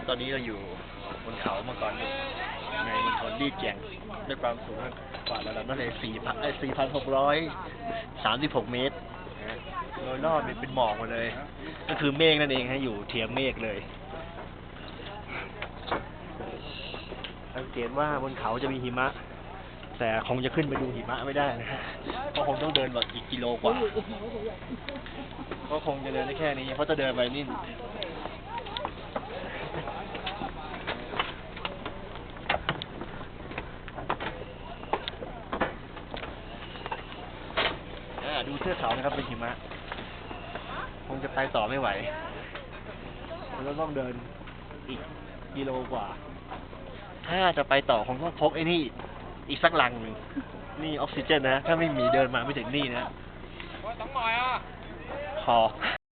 ับตอนนี้เราอยู่บนเขามาก่อนในมณฑลลี่เจียงด้วยความสูงกว่าระดับน้ำทะเลสี่พันสี่พันหกร้อยสามสิบหกเมตรนะฮะโดยรอบเนี่ยเป็นหมอกหมดเลย ก็คือเมฆนั่นเองฮะอยู่เทียมเมฆเลยสังเกตว่าบนเขาจะมีหิมะ แต่คงจะขึ้นไปดูหิมะไม่ได้นะฮะเพราะคงต้องเดินแบบอีกกิโลกว่า ก็คงจะเดินได้แค่นี้ เพราะจะเดินไปนี่ อ่า ดูเทือกเขานะครับเป็นหิมะ คงจะไปต่อไม่ไหวมันก็ต้องเดินอีกกิโลกว่า ถ้าจะไปต่อคงต้องพกไอ้นี่ อีกสักลังหนึ่งนี่ออกซิเจนนะ ถ้าไม่มีเดินมาไม่ถึงนี่นะต้องหน่อยอะคอ